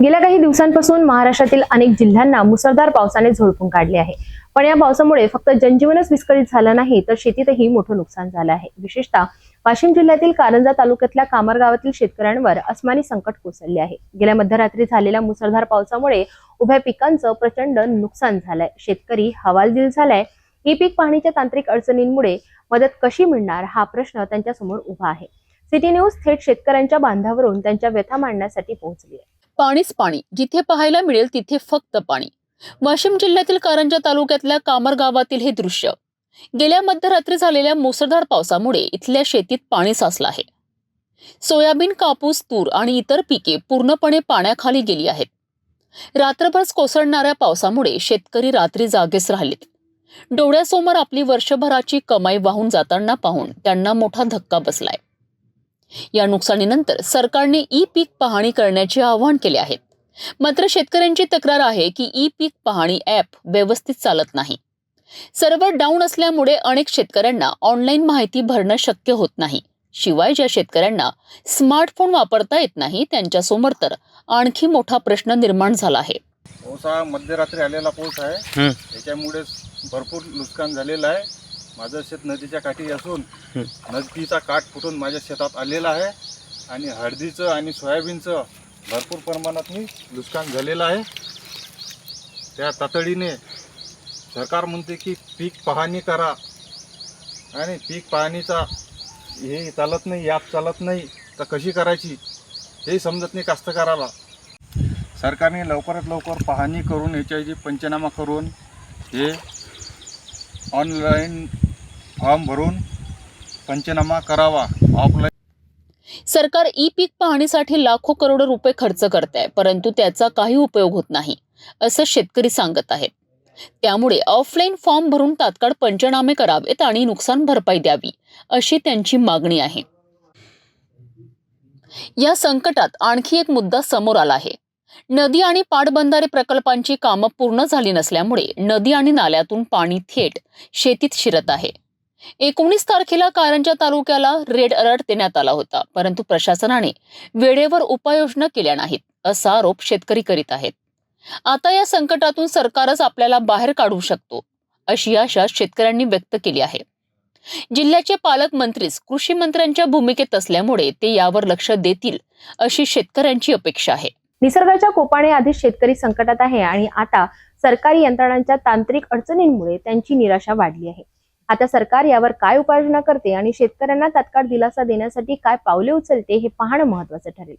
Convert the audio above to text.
गेल्या काही दिवसांपासून महाराष्ट्रातील अनेक जिल्ह्यांना मुसळधार पावसाने झोडपून काढले आहे. पण या पावसामुळे फक्त जनजीवनच विस्कळीत झालं नाही तर शेतीतही मोठं नुकसान झालं आहे. विशेषतः वाशिम जिल्ह्यातील कारंजा तालुक्यातल्या कामर गावातील शेतकऱ्यांवर अस्मानी संकट कोसळले आहे. गेल्या मध्यरात्री झालेल्या मुसळधार पावसामुळे उभ्या पिकांचं प्रचंड नुकसान झालंय. शेतकरी हवालदिल झालाय. ही पीक पाहणीच्या तांत्रिक अडचणींमुळे मदत कशी मिळणार हा प्रश्न त्यांच्यासमोर उभा आहे. सिटी न्यूज थेट शेतकऱ्यांच्या बांधावरून त्यांच्या व्यथा मांडण्यासाठी पोहोचली आहे पाणीच पाणी. जिथे पाहायला मिळेल तिथे फक्त पाणी. वाशिम जिल्ह्यातील कारंजा तालुक्यातल्या कामर गावातील हे दृश्य. गेल्या मध्यरात्री झालेल्या मुसळधार पावसामुळे इथल्या शेतीत पाणी साचलं आहे. सोयाबीन कापूस तूर आणि इतर पिके पूर्णपणे पाण्याखाली गेली आहेत. रात्रभर कोसळणाऱ्या पावसामुळे शेतकरी रात्री जागेच राहिलेत. डोळ्यासमोर आपली वर्षभराची कमाई वाहून जाताना पाहून त्यांना मोठा धक्का बसलाय. या नुकसानीनंतर सरकारने ई पीक पाहणी करण्याचे आवाहन केले आहे. मात्र शेतकऱ्यांची तक्रार आहे की ई पीक पाहणी ॲप व्यवस्थित चालत नाही. सर्व्हर डाऊन असल्यामुळे अनेक शेतकऱ्यांना ऑनलाईन माहिती भरणं शक्य होत नाही. शिवाय ज्या शेतकऱ्यांना स्मार्टफोन वापरता येत नाही त्यांच्यासमोर तर आणखी मोठा प्रश्न निर्माण झाला आहे. पाऊस हा मध्यरात्री आलेला पाऊस आहे. त्याच्यामुळे भरपूर नुकसान झालेलं आहे. माझं शेत नदीच्या काठी असून. नदीचा काठ फुटून माझ्या शेतात आलेला आहे आणि हळदीचं आणि सोयाबीनचं भरपूर प्रमाणात मी नुकसान झालेलं आहे. त्या तातडीने सरकार म्हणते की पीक पाहणी करा. आणि पीक पाहणीचा हे चालत नाही ॲप चालत नाही तर कशी करायची हे समजत नाही कास्तकाराला. सरकारने लवकरात लवकर पाहणी करून याच्याची पंचनामा करून हे ऑनलाईन फॉर्म भरून पंचनामा करावा. ऑफलाईन सरकार ई पीक पाहणीसाठी लाखो करोड रुपये खर्च करत आहे परंतु त्याचा काही उपयोग होत नाही असं शेतकरी सांगत आहेत. त्यामुळे ऑफलाईन फॉर्म भरून तात्काळ पंचनामे करावेत आणि नुकसान भरपाई द्यावी अशी त्यांची मागणी आहे. या संकटात आणखी एक मुद्दा समोर आला आहे. नदी आणि पाटबंधारे प्रकल्पांची कामं पूर्ण झाली नसल्यामुळे नदी आणि नाल्यातून पाणी थेट शेतीत शिरत आहे. एकोणीस तारखेला कारंजा तालुक्याला रेड अलर्ट देण्यात आला होता परंतु प्रशासनाने वेळेवर उपाययोजना केल्या नाहीत असा आरोप शेतकरी करीत आहेत. आता या संकटातून सरकारच आपल्याला बाहेर काढू शकतो अशी आशा शेतकऱ्यांनी व्यक्त केली आहे. जिल्ह्याचे पालकमंत्रीच कृषी मंत्र्यांच्या भूमिकेत असल्यामुळे ते यावर लक्ष देतील अशी शेतकऱ्यांची अपेक्षा आहे. निसर्गाच्या कोपाने आधीच शेतकरी संकटात आहे आणि आता सरकारी यंत्रणांच्या तांत्रिक अडचणींमुळे त्यांची निराशा वाढली आहे. आता सरकार यावर काय उपाययोजना करते आणि शेतकऱ्यांना तात्काळ दिलासा देण्यासाठी काय पावले उचलते हे पाहणं महत्वाचं ठरेल.